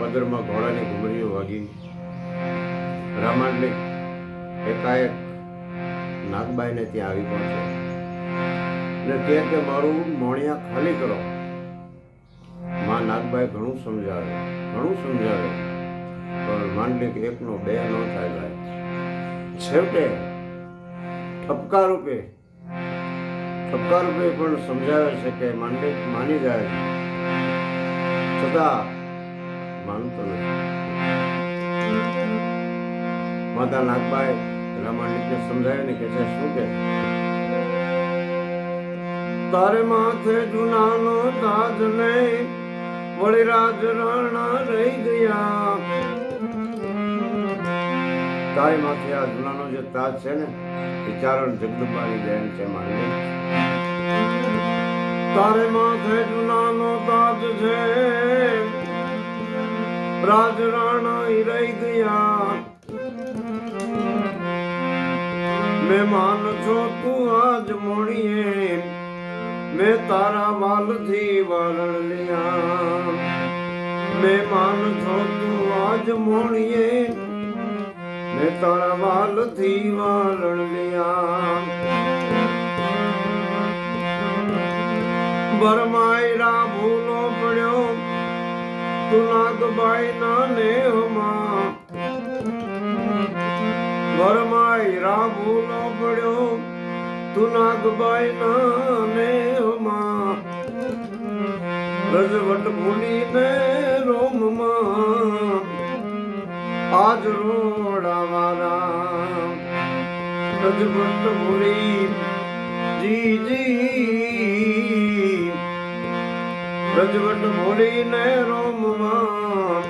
પદરમાં ઘોડાની ઘુમરીઓ વાગી. રામાંડલિક એકાએક નાગબાઈને ત્યાં આવી પહોંચ્યો અને કે કે, મારું મોણિયા ખાલી કરો. માં નાગબાઈ ઘણું સમજાવે ઘણું સમજાવે. પણ માંડલિક એકનો બે ન થાય ભાઈ છેવટે ઠપકા રૂપે, ઠપકા પણ સમજાવે છે કે માંડલિક માની જાય. છતાં માનતો નથી માતા નાગબાઈ રામાયણને સમજાવે ને કે છે, શું કે? તારે માથે જુનાનો તાજ નહીં વળી રાજ રાણા રહી ગયા. તારી માથે આ જુનાનો જે તાજ છે ને, એ ચારણ જગદંબાની બહેન છે માનવી તારે માથે જુનાનો તાજ છે રાજ રાણા ઈ રહી ગયા મહેમાન છો તું આજ મોણીએ મેં તારા વાલથી વરણ લિયા મહેમાન છો તું આજ મોણીએ મેં તારા વાલથી વરણ લિયા બરમાયરા ભૂલો પડ્યો તું નાગબાઈ ના નેહમાં. વરમાયરા ભૂલો પડ્યો તું નાગબાઈ ના નેહમાં. રજવટ ભૂલીને રોમમાં. આજ રોડાવાળા. રજવટ ભૂલી જી જી રજવટ ભૂલીને રોમમાં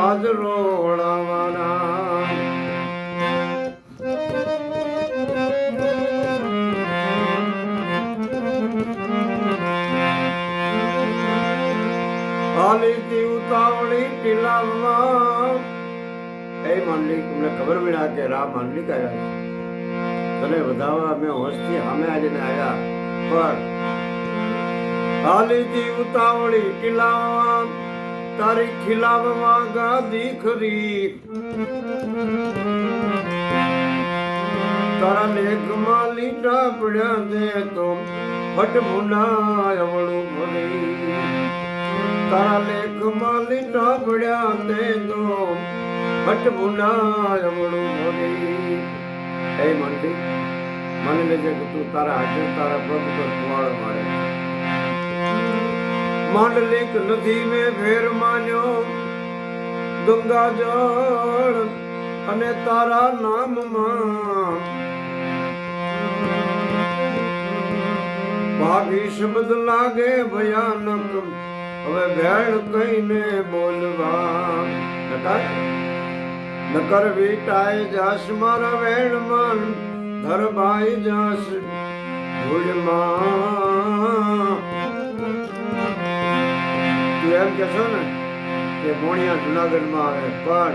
આજ રોડાવાળા હાલીતી ઉતાવળી ટીલામાં એ માંડલી તમને ખબર મળ્યા કે રા માંડલિક આવ્યા છે. તને વધાવવા અમે હોશથી સામે આવીને આવ્યા, પણ હાલીતી ઉતાવળી ટીલાવવા તારી ખીલાવવા ગાદી ખરી. તારા લેખમાં લીટા પડ્યા દે તો ફટ અવળું ભરી. તારા લેખમાં લીટા પડ્યા દે તો ફટ અવળું ભરી. એ મંડી, મને જે તું તારા હાજર, તારા પગ પર કુવાડો મારે. માંડલિક નથી મે ફેર માન્યો. ગંગા જળ અને તારા નામમાં. ભાગી શબ્દ લાગે ભયાનક. હવે ભેળ કહીને બોલવા. નકાર? વીટાય જાસ મારા વેણમાં ધરબાઈ જાસ ધૂળમાં તું એમ કહેશો ને કે મોણિયા જુનાગઢમાં આવે, પણ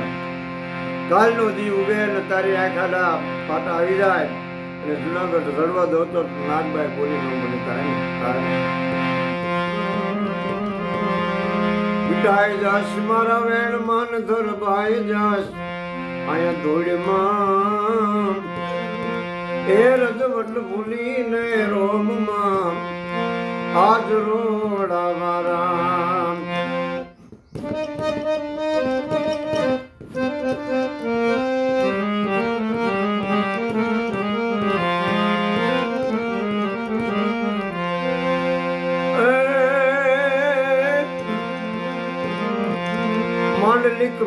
કાલનો દી ઉગે ને તારી આખાડા પાટા આવી જાય અને જુનાગઢ રડવા દો તો નાગભાઈ બોલી ન મને તારે વિટાઈ મારા વેણ માન ધર ભાઈ જાસ આયા ધૂળમાં એ રજવટ ભૂલીને રોમમાં. આજ રોડા મારા માંડલિક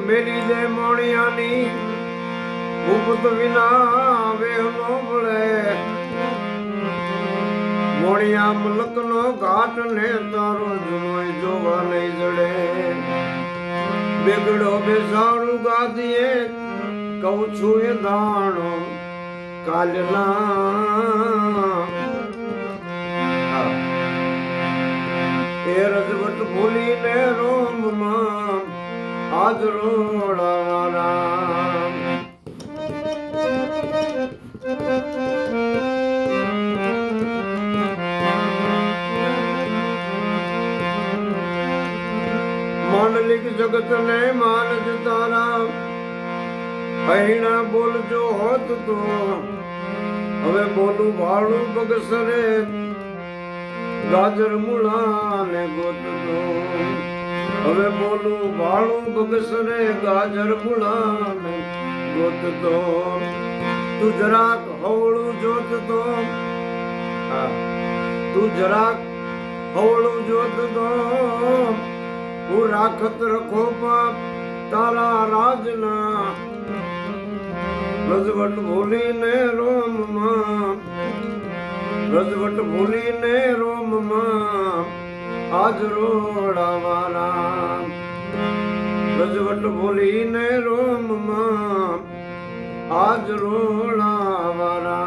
મેલી દે મોણિયાની મુકત વિના વેહ નો મળે. મોણિયા મલક નો ઘાટ ને તારો જુનોય જોવા નહીં જડે. બેગડો બેસાડું ગાદીએ કહું છું એ દાણો કાલના એ રજવટ ભૂલીને રોમમાં આજ રોડાવાળા માલિક જગત ને માનજ તારા અહીણા બોલજો હોત તો હવે બોલું ભાડું પગસરે ગાજર મૂળા ને ગોતતો. હવે બોલું ભાડું પગસરે ગાજર મૂળા ને ગોતતો. તું જરાક હવળું જોતતો. તું જરાક હવળું જોતતો. હું રાખત રખો પાપ તારા રાજના રજવટ ભૂલીને રોમમાં. રજવટ ભૂલીને રોમમાં. આજ રોડાવાળા રજવટ ભૂલીને રોમમાં. આજ રોડાવાળા